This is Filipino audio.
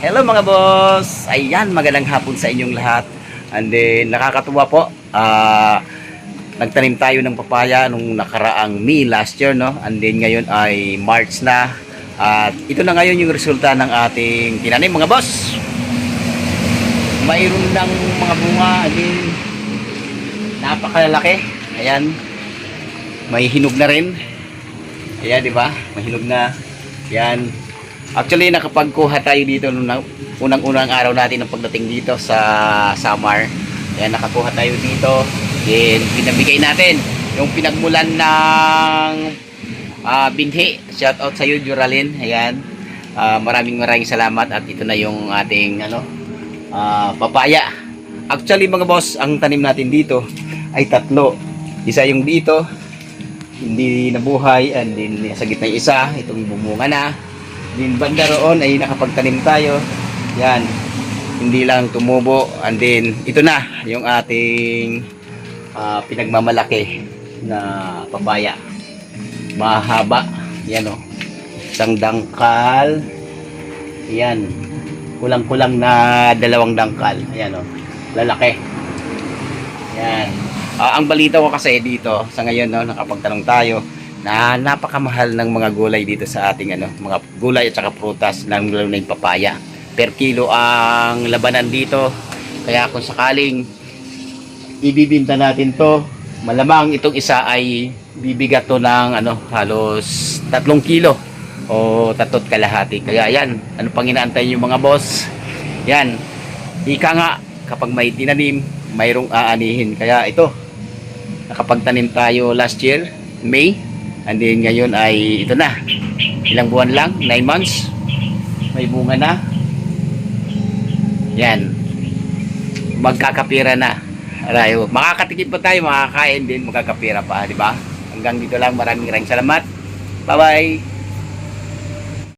Hello mga boss! Ayan, magandang hapon sa inyong lahat. And then, nakakatuwa po. Ah, nagtanim tayo ng papaya nung nakaraang May last year, no? And then ngayon ay March na. At ito na ngayon yung resulta ng ating tinanim mga boss. Mayroon ng mga bunga, and then, napakalaki. Ayan. May hinog na rin. Ayan, di ba? May hinog na. Ayan. Actually, nakapagkuha tayo dito nung na- unang-unang araw natin ng pagdating dito sa Samar. Ayan, nakakuha tayo dito. Then, pinabigay natin yung pinagmulan ng ah, binhi. Shout out sa iyo, Juralin. Ayan. Ah, maraming maraming salamat at ito na yung ating ano, ah, papaya. Actually, mga boss, ang tanim natin dito ay tatlo. Isa yung dito, hindi nabuhay and then sa gitna yung isa, itong bumunga na. Din banda roon ay nakapagtanim tayo. Yan. Hindi lang tumubo. And then, ito na yung ating ah, pinagmamalaki na papaya. Mahaba. Yan o. Isang dangkal. Yan. Kulang-kulang na dalawang dangkal. Ayan o. Lalaki. Yan. Ah, ang balita ko kasi dito, sa ngayon, no, nakapagtanong tayo, na napakamahal ng mga gulay dito sa ating ano, mga gulay at saka prutas, lalo na yung papaya. Per kilo ang labanan dito. Kaya kung sakaling ibibinta natin to, malamang itong isa ay bibigat to ng ano, halos tatlong kilo o tatot kalahati. Kaya yan, ano pang inaantay yung mga boss? Yan, ika nga, kapag may tinanim, mayroong aanihin. Kaya ito, nakapagtanim tayo last year, May, and then ngayon ay ito na. Ilang buwan lang, 9 months. May bunga na. Yan. Magkakapira na. Arayo, makakatikim pa tayo, makakain din, magkakapira pa, di ba? Hanggang dito lang, maraming maraming salamat. Bye-bye!